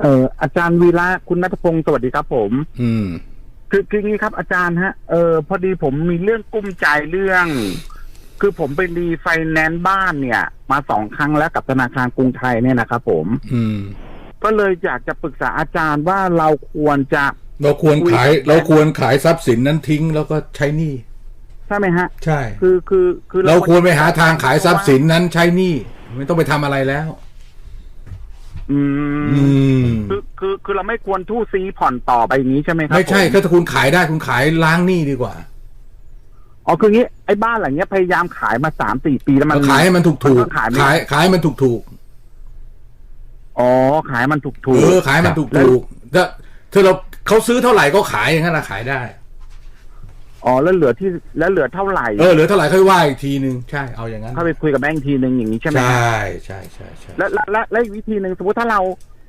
เอ่ออาจารย์วีระคุณนัทพงศ์สวัสดีครับผม อืม คือคืออย่างนี้ครับอาจารย์ฮะเออพอดีผมมีเรื่องกุ้มใจเรื่อง คือผมไปรีไฟแนนซ์บ้านเนี่ย มาสองครั้งแล้วกับธนาคารกรุงไทยเนี่ยนะครับผม อืม ก็เลยอยากจะปรึกษาอาจารย์ว่าเราควรจะ เราควรขายคุยเราควรขายทรัพย์สินนั้นทิ้ง แล้วก็ใช้หนี้ใช่ไหมฮะ ใช่ คือคือคือเราควรไปหาทางขายทรัพย์สินนั้นใช้หนี้ไม่ต้องไปทำอะไรแล้ว อือืมมคือคือคือเราไม่ควรทู่ซีผ่อนต่อไปอย่างนี้ใช่ไหมครับไม่ใช่ผก็ถ้าคุณขายได้คุณขายล้างหนี้ดีกว่าอ๋อคืองี้ไอ้บ้านหลังเนี้ยพยายามขายมาสามสี่ปีแล้วมัน ขายให้มันถูกถูกมันก็ขายไม่ ขายขายให้มันถูกถูกอ๋อขายมันถูกถูเอกอขายให้มันถูกแล้วถูกถ้าถ้าเราเขาซื้อเท่าไหร่ก็ขายอย่างนั้นนะขายได้ อ๋อแล้วเหลือที่แล้วเหลือเท่าไหร่เออเหลือเท่าไหร่ค่อยว่าอีกทีนึงใช่เอาอย่างนั้นเข้าไปคุยกับแบงค์อีกทีหนึ่งอย่างนี้ใช่ไหมใชฮะ่ใช่ใช่ใช่และและและและอีกวิธีหนึ่งสมมติถ้าเรา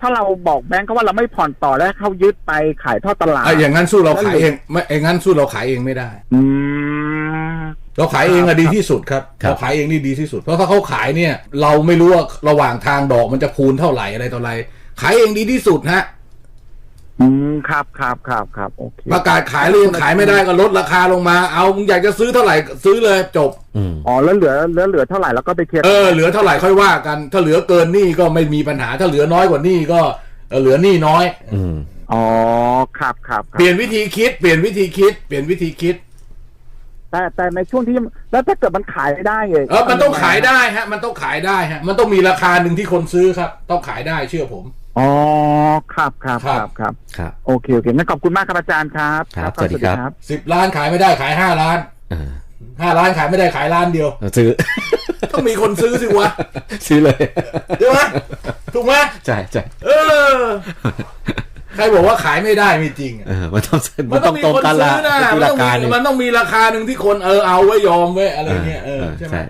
ถ้าเราบอกแบงค์เขาว่าเราไม่ผ่อนต่อแล้วเขายึดไปขายทอดตลาดไอ้อย่างนั้นสู้เราขายเองไม่ไอ้งั้นสู้เราขายเองไม่ได้ อืมเราขายเองอะดีที่สุดครับครับเราขายเองนี่ดีที่สุด เพราะถ้าเขาขายเนี่ย เราไม่รู้ว่าระหว่างทางดอกมันจะคูณเท่าไหร่อะไรต่ออะไร ขายเองดีที่สุดฮะ อืมครับครับครับครับโอเคประกาศขายแล้วยังขายไม่ได้ก็ลดราคาลงมา เอามึงอยากจะซื้อเท่าไหร่ซื้อเลยจบ อืม อ๋อแล้วเหลือแล้วเหลือเท่าไหร่แล้วก็ไปเคลียร์เออเหลือเท่าไหร่ค่อยว่ากัน ถ้าเหลือเกินหนี้ก็ไม่มีปัญหาถ้าเหลือน้อยกว่าหนี้ก็เออเหลือหนี้น้อย อืม อ๋อครับครับคเปรับลี่ยนวิธีคิดเปลี่ยนวิธีคิดเปลี่ยนวิธีคิด แต่แต่ในช่วงที่แล้วถ้าเกิดมันขายไม่ได้เลยเออ มันต้องขายได้ฮะ มันต้องขายได้ฮะ มันต้องมีราคาหนึ่งที่คนซื้อครับ ต้องขายได้เชื่อผม อ๋อ ครับครับคครัรับบครับ ครับโอเค โอเคงั้นขอบคุณมากครับอาจารย์ครับครับสวัสดีครับสิบล้านขายไม่ได้ขายห้าล้านอ่าห้าล้านขายไม่ได้ขายล้านเดียว ซื้อ ต้องมีคนซื้อสิวะ ซื้อเลยใช่ไหมถูกไหมใช่ใช่เออใครบอกว่าขายไม่ได้ไม่จริงอะเออมันต้องมันต้องตรงกันละนะที่มันราต้องคามีเนี่ยมันต้องมีราคาหนึ่งที่คนเออเอาไว้ยอมไว้อะไรเงี้ยเออเออใช่ไหมใช่